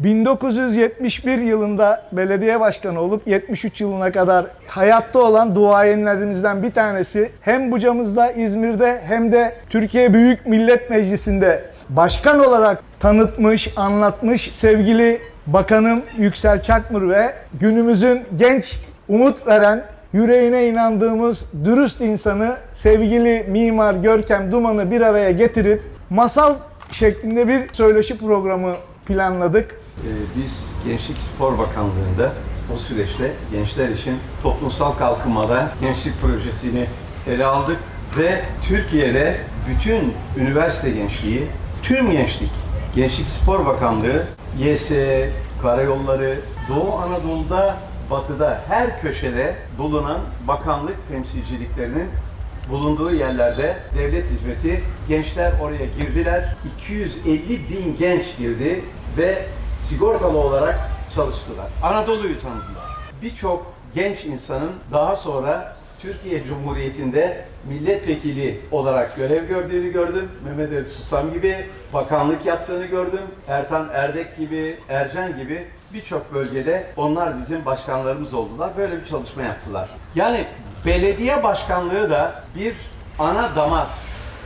1971 yılında belediye başkanı olup 73 yılına kadar hayatta olan duayenlerimizden bir tanesi hem Buca'mızda İzmir'de hem de Türkiye Büyük Millet Meclisi'nde başkan olarak tanıtmış, anlatmış sevgili Bakanım Yüksel Çakmır ve günümüzün genç umut veren yüreğine inandığımız dürüst insanı sevgili mimar Görkem Duman'ı bir araya getirip masal şeklinde bir söyleşi programı planladık. Ee, Biz Gençlik Spor Bakanlığı'nda o süreçte gençler için toplumsal kalkınmada gençlik projesini ele aldık ve Türkiye'de bütün üniversite gençliği, tüm gençlik, Gençlik Spor Bakanlığı, YS, Karayolları, Doğu Anadolu'da, Batı'da her köşede bulunan bakanlık temsilciliklerinin bulunduğu yerlerde devlet hizmeti gençler oraya girdiler. 250 bin genç girdi ve sigortalı olarak çalıştılar. Anadolu'yu tanıdılar. Birçok genç insanın daha sonra Türkiye Cumhuriyeti'nde milletvekili olarak görev gördüğünü gördüm. Mehmet Ali Susam gibi bakanlık yaptığını gördüm. Ertan Erdek gibi, Ercan gibi birçok bölgede onlar bizim başkanlarımız oldular. Böyle bir çalışma yaptılar. Yani belediye başkanlığı da bir ana damar,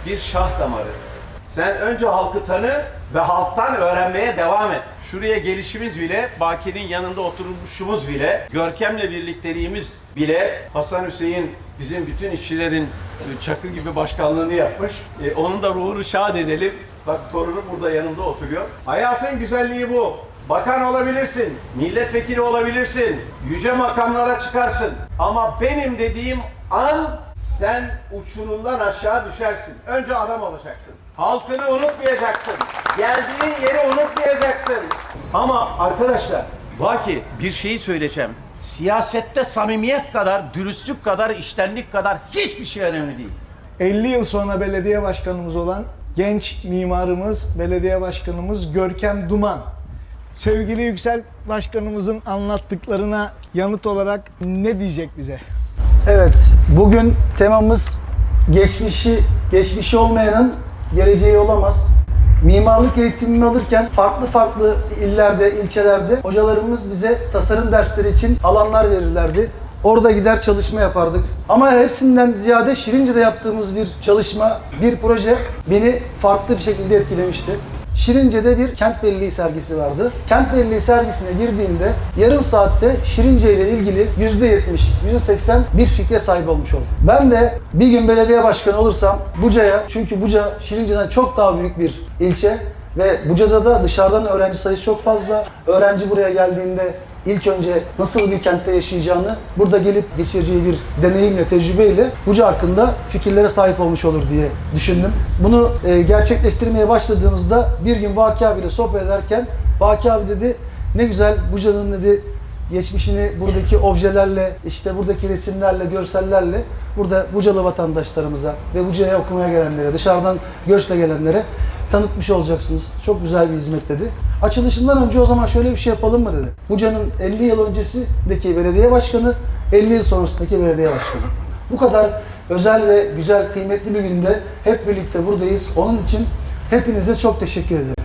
bir şah damarı. Sen önce halkı tanı ve halktan öğrenmeye devam et. Şuraya gelişimiz bile, Baki'nin yanında oturmuşumuz bile, Görkem'le birlikteliğimiz bile, Hasan Hüseyin bizim bütün işçilerin e, çakı gibi başkanlığını yapmış. E, onun da ruhunu şad edelim. Bak torunu burada yanında oturuyor. Hayatın güzelliği bu. Bakan olabilirsin, milletvekili olabilirsin, yüce makamlara çıkarsın. Ama benim dediğim an sen uçurumdan aşağı düşersin. Önce adam olacaksın. Halkını unutmayacaksın. Geldiğin yeri unutmayacaksın. Ama arkadaşlar, Baki bir şeyi söyleyeceğim. Siyasette samimiyet kadar, dürüstlük kadar, iştenlik kadar hiçbir şey önemli değil. 50 yıl sonra belediye başkanımız olan genç mimarımız, belediye başkanımız Görkem Duman. Sevgili Yüksel Başkanımızın anlattıklarına yanıt olarak ne diyecek bize? Evet, bugün temamız geçmişi, geçmişi olmayanın geleceği olamaz. Mimarlık eğitimini alırken farklı farklı illerde, ilçelerde hocalarımız bize tasarım dersleri için alanlar verirlerdi. Orada gider çalışma yapardık. Ama hepsinden ziyade Şirince'de yaptığımız bir çalışma, bir proje beni farklı bir şekilde etkilemişti. Şirince'de bir kent belleği sergisi vardı. Kent belleği sergisine girdiğimde yarım saatte Şirince ile ilgili %70, %80 bir fikre sahip olmuş oldum. Ben de bir gün belediye başkanı olursam Buca'ya, çünkü Buca Şirince'den çok daha büyük bir ilçe ve Buca'da da dışarıdan öğrenci sayısı çok fazla. Öğrenci buraya geldiğinde ilk önce nasıl bir kentte yaşayacağını burada gelip geçireceği bir deneyimle, tecrübeyle Buca hakkında fikirlere sahip olmuş olur diye düşündüm. Bunu e, gerçekleştirmeye başladığımızda bir gün Baki abiyle sohbet ederken Baki abi dedi ne güzel Buca'nın dedi geçmişini buradaki objelerle, işte buradaki resimlerle, görsellerle burada Bucalı vatandaşlarımıza ve Buca'ya okumaya gelenlere, dışarıdan göçle gelenlere tanıtmış olacaksınız. Çok güzel bir hizmet dedi. Açılışından önce o zaman şöyle bir şey yapalım mı dedi. Buca'nın 50 yıl öncesindeki belediye başkanı, 50 yıl sonrasındaki belediye başkanı. Bu kadar özel ve güzel, kıymetli bir günde hep birlikte buradayız. Onun için hepinize çok teşekkür ederim.